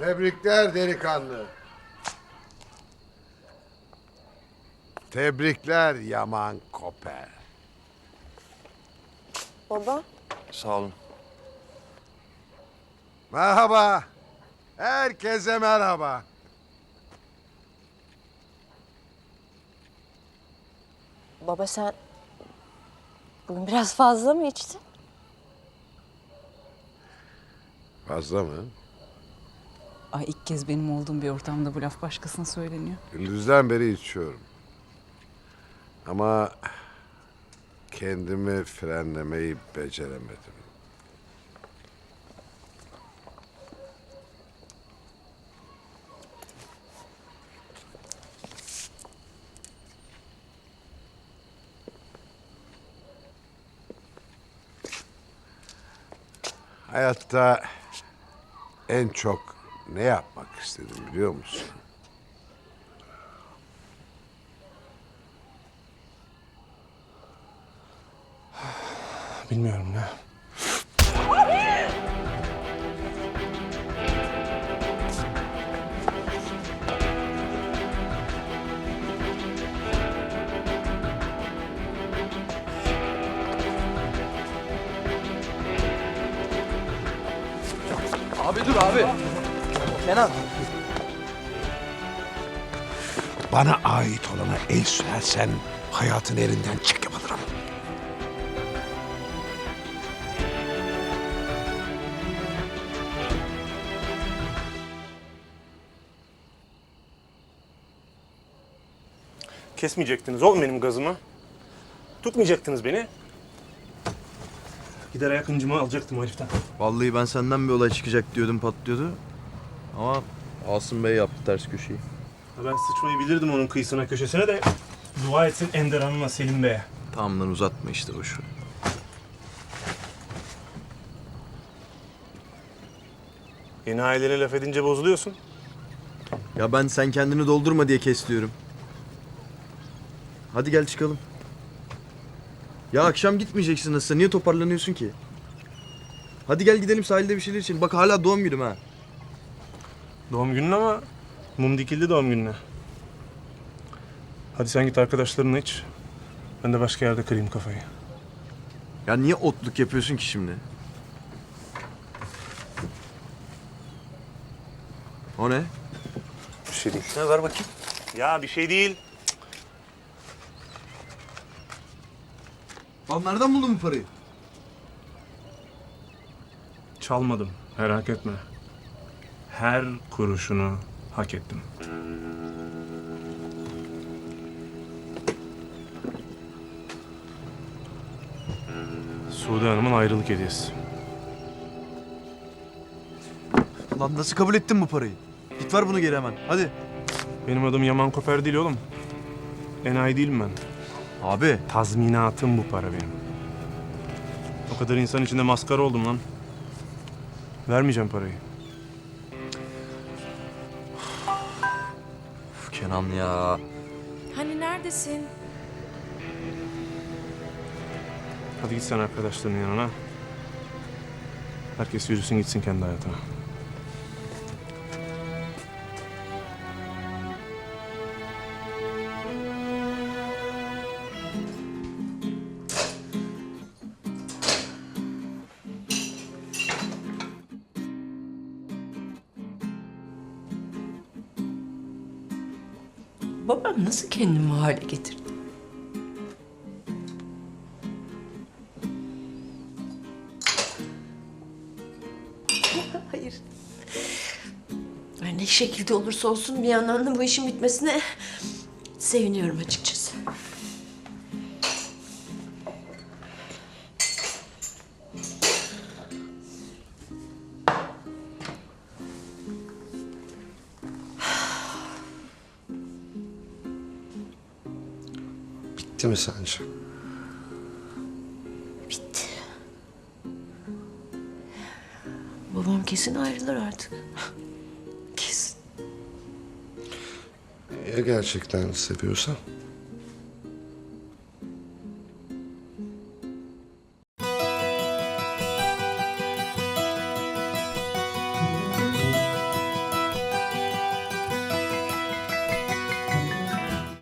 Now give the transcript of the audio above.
Tebrikler delikanlı. Tebrikler Yaman Koper. Baba, Sağ olun. Merhaba. Herkese merhaba. baba sen bugün biraz fazla mı içtin? Fazla mı? Ay ilk kez benim olduğum bir ortamda bu laf başkasına söyleniyor. Gündüzden beri içiyorum. Ama kendimi frenlemeyi beceremedim. Hayatta en çok ne yapmak istedim biliyor musun? Bilmiyorum ne. Abi dur abi. Kenan. Bana ait olana el sürersen hayatın elinden çık yapılırım. Kesmeyecektiniz oğlum benim gazımı. Tutmayacaktınız beni. Gider ayak incimi alacaktım o heriften. Vallahi ben senden bir olay çıkacak diyordum patlıyordu. Ama Asım Bey yaptı ters köşeyi. Ha Ben sıçmayı bilirdim onun kıyısına köşesine de dua etsin Ender Hanım'la Selim Bey'e. Tamam lan uzatma işte boş ver. Yeni ailene laf edince bozuluyorsun. Ya ben sen kendini doldurma diye kes diyorum. Hadi gel çıkalım. Ya akşam gitmeyeceksin nasılsa niye toparlanıyorsun ki? Hadi gel gidelim sahilde bir şeyler için. Bak hala doğum günüm ha. Doğum günün ama mum dikildi doğum gününe. Hadi sen git arkadaşlarınla iç. Ben de başka yerde kırayım kafayı. Ya niye otluk yapıyorsun ki şimdi? O ne? Bir şey değil. Ne ver bakayım. Ya bir şey değil. Lan nereden buldun bu parayı? Çalmadım. Merak etme. Her kuruşunu hak ettim. Suudi Hanım'ın ayrılık hediyesi. Lan nasıl kabul ettin bu parayı? Git ver bunu geri hemen. Hadi. Benim adım Yaman Koper değil oğlum. Enayi değilim ben. Abi. Tazminatım bu para benim. O kadar insan içinde maskara oldum lan. Vermeyeceğim parayı. Kenan ya. Hani neredesin? Hadi git sen arkadaşlarının yanına. Herkes yürüsün gitsin kendi hayatına. Babam nasıl kendini bu hale getirdi? Hayır. Her ne şekilde olursa olsun bir yandan da bu işin bitmesine seviniyorum açıkçası. Bitti mi sence? Bitti. Babam kesin ayrılır artık. Kesin. Ya gerçekten seviyorsan?